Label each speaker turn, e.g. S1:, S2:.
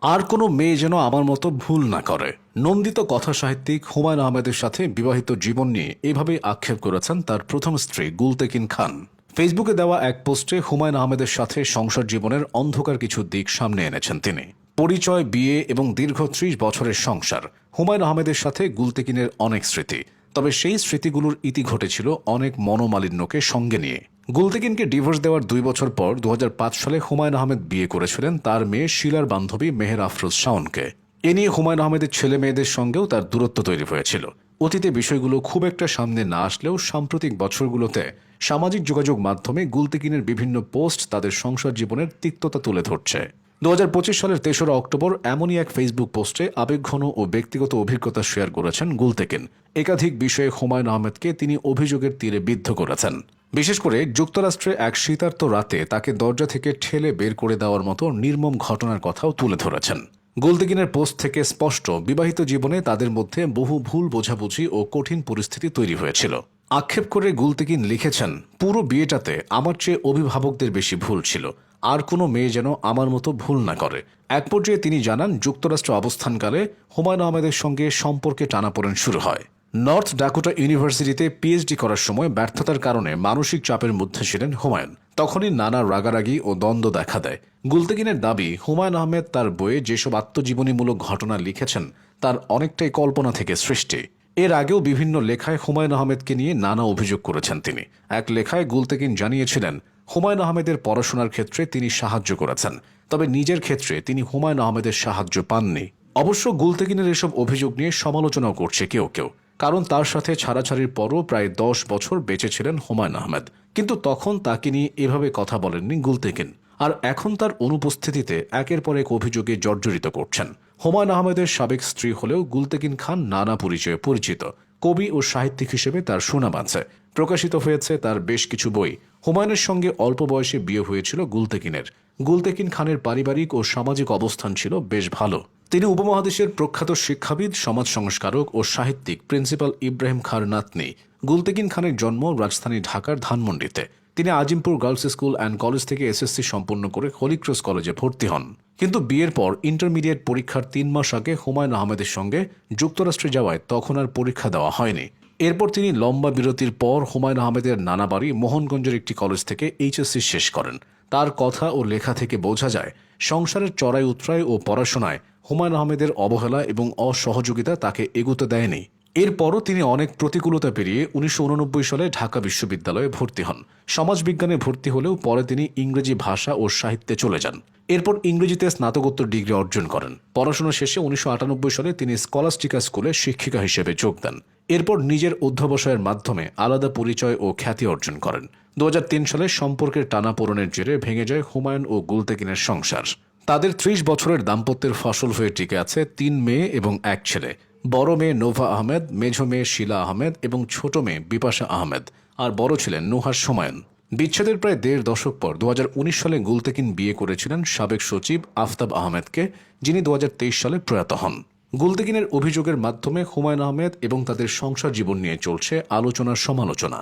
S1: আর কোনো মেয়ে যেন আমার মতো ভুল না করে। নন্দিত কথা সাহিত্যিক হুমায়ুন আহমেদের সাথে বিবাহিত জীবন নিয়ে এভাবেই আক্ষেপ করেছেন তার প্রথম স্ত্রী গুলতেকিন খান। ফেসবুকে দেওয়া এক পোস্টে হুমায়ুন আহমেদের সাথে সংসার জীবনের অন্ধকার কিছু দিক সামনে এনেছেন তিনি। পরিচয়, বিয়ে এবং দীর্ঘ ত্রিশ বছরের সংসার হুমায়ুন আহমেদের সাথে গুলতেকিনের অনেক স্মৃতি। তবে সেই স্মৃতিগুলোর ইতি ঘটেছিল অনেক মনোমালিন্যকে সঙ্গে নিয়ে। গুলতেকিনকে ডিভোর্স দেওয়ার দুই বছর পর দু হাজার পাঁচ সালে হুমায়ুন আহমেদ বিয়ে করেছিলেন তার মেয়ে শিলার বান্ধবী মেহের আফরোজ শাওনকে। এ নিয়ে হুমায়ুন আহমেদের ছেলে মেয়েদের সঙ্গেও তার দূরত্ব তৈরি হয়েছিল। অতীতে বিষয়গুলো খুব একটা সামনে না আসলেও সাম্প্রতিক বছরগুলোতে সামাজিক যোগাযোগ মাধ্যমে গুলতেকিনের বিভিন্ন পোস্ট তাদের সংসার জীবনের তিক্ততা তুলে ধরছে। দু হাজার পঁচিশ সালের তেসরা অক্টোবর এমনই এক ফেসবুক পোস্টে আবেগঘন ও ব্যক্তিগত অভিজ্ঞতা শেয়ার করেছেন গুলতেকিন। একাধিক বিষয়ে হুমায়ুন আহমেদকে তিনি অভিযোগের তীরে বিদ্ধ করেছেন। বিশেষ করে যুক্তরাষ্ট্রে এক শীতার্ত রাতে তাকে দরজা থেকে ঠেলে বের করে দেওয়ার মতো নির্মম ঘটনার কথাও তুলে ধরেছেন। গোলদিগিনের পোস্ট থেকে স্পষ্ট, বিবাহিত জীবনে তাদের মধ্যে বহু ভুল বোঝাবুঝি ও কঠিন পরিস্থিতি তৈরি হয়েছিল। আক্ষেপ করে গুলতেকিন লিখেছেন, পুরো বিয়েটাতে আমার চেয়ে অভিভাবকদের বেশি ভুল ছিল। আর কোনো মেয়ে যেন আমার মতো ভুল না করে। এক পর্যায়ে তিনি জানান, যুক্তরাষ্ট্র অবস্থানকালে হুমায়ুন আহমেদের সঙ্গে সম্পর্কে টানাপোড়েন শুরু হয়। নর্থ ডাকোটা ইউনিভার্সিটিতে পিএইচডি করার সময় ব্যর্থতার কারণে মানসিক চাপের মধ্যে ছিলেন হুমায়ুন। তখনই নানা রাগারাগি ও দ্বন্দ্ব দেখা দেয়। গুলতেকিনের দাবি, হুমায়ুন আহমেদ তার বইয়ে যেসব আত্মজীবনীমূলক ঘটনা লিখেছেন, তার অনেকটাই কল্পনা থেকে সৃষ্টি। এর আগেও বিভিন্ন লেখায় হুমায়ুন আহমেদকে নিয়ে নানা অভিযোগ করেছেন তিনি। এক লেখায় গুলতেকিন জানিয়েছিলেন, হুমায়ুন আহমেদের পড়াশোনার ক্ষেত্রে তিনি সাহায্য করেছেন, তবে নিজের ক্ষেত্রে তিনি হুমায়ুন আহমেদের সাহায্য পাননি। অবশ্য গুলতেকিনের এসব অভিযোগ নিয়ে সমালোচনাও করছে কেউ কেউ। কারণ তার সাথে ছাড়াছাড়ির পরও প্রায় দশ বছর বেঁচে ছিলেন হুমায়ুন আহমেদ। কিন্তু তখন তাকে নিয়ে এভাবে কথা বলেননি গুলতেকিন। আর এখন তার অনুপস্থিতিতে একের পর এক অভিযোগে জর্জরিত করছেন। হুমায়ুন আহমেদের সাবেক স্ত্রী হলেও গুলতেকিন খান নানা পরিচয়ে পরিচিত। কবি ও সাহিত্যিক হিসেবে তার সুনাম আছে। প্রকাশিত হয়েছে তার বেশ কিছু বই। হুমায়ুনের সঙ্গে অল্প বয়সে বিয়ে হয়েছিল গুলতেকিনের। গুলতেকিন খানের পারিবারিক ও সামাজিক অবস্থান ছিল বেশ ভালো। তিনি উপমহাদেশের প্রখ্যাত শিক্ষাবিদ, সমাজ সংস্কারক ও সাহিত্যিক প্রিন্সিপাল ইব্রাহিম খার নাতনি গুলতেকিন খানের জন্ম রাজধানী ঢাকার ধানমন্ডিতে। তিনি Azimpur girls school and college থেকে এসএসসি সম্পন্ন করে হলিক্রস কলেজে ভর্তি হন। কিন্তু বিয়ের পর ইন্টারমিডিয়েট পরীক্ষার তিন মাস আগে হুমায়ুন আহমেদের সঙ্গে যুক্তরাষ্ট্রে যাওয়ায় তখন আর পরীক্ষা দেওয়া হয়নি। এরপর তিনি লম্বা বিরতির পর হুমায়ুন আহমেদের নানা বাড়ি মোহনগঞ্জের একটি কলেজ থেকে এইচএসসি শেষ করেন। তার কথা ও লেখা থেকে বোঝা যায়, সংসারের চড়াই উতরাই ও পড়াশোনায় হুমায়ুন আহমেদের অবহেলা এবং অসহযোগিতা তাকে এগুতে দেয়নি। এরপরও তিনি অনেক প্রতিকূলতা পেরিয়ে উনিশশো উননব্বই সালে ঢাকা বিশ্ববিদ্যালয়ে ভর্তি হন। সমাজবিজ্ঞানে ভর্তি হলেও পরে তিনি ইংরেজি ভাষা ও সাহিত্যে চলে যান। এরপর ইংরেজিতে স্নাতকোত্তর ডিগ্রি অর্জন করেন। পড়াশোনা শেষে উনিশশো আটানব্বই সালে তিনি স্কলাস্টিকা স্কুলে শিক্ষিকা হিসেবে যোগ দেন। এরপর নিজের অধ্যবসায়ের মাধ্যমে আলাদা পরিচয় ও খ্যাতি অর্জন করেন। দু হাজার তিন সালে সম্পর্কের টানাপোড়নের জেরে ভেঙে যায় হুমায়ুন ও গুলতেকিনের সংসার। তাদের ত্রিশ বছরের দাম্পত্যের ফসল হয়ে টিকে আছে তিন মেয়ে এবং এক ছেলে। বড় মেয়ে নোভা আহমেদ, মেঝো মেয়ে শিলা আহমেদ এবং ছোট মেয়ে বিপাশা আহমেদ। আর বড় ছিলেন নুহার সময়ন বিচ্ছেদের প্রায় দেড় দশক পর দু হাজার উনিশ সালে গুলতেকিন বিয়ে করেছিলেন সাবেক সচিব আফতাব আহমেদকে, যিনি দু হাজার তেইশ সালে প্রয়াত হন। গুলতেকিনের অভিযোগের মাধ্যমে হুমায়ুন আহমেদ এবং তাদের সংসার জীবন নিয়ে চলছে আলোচনার সমালোচনা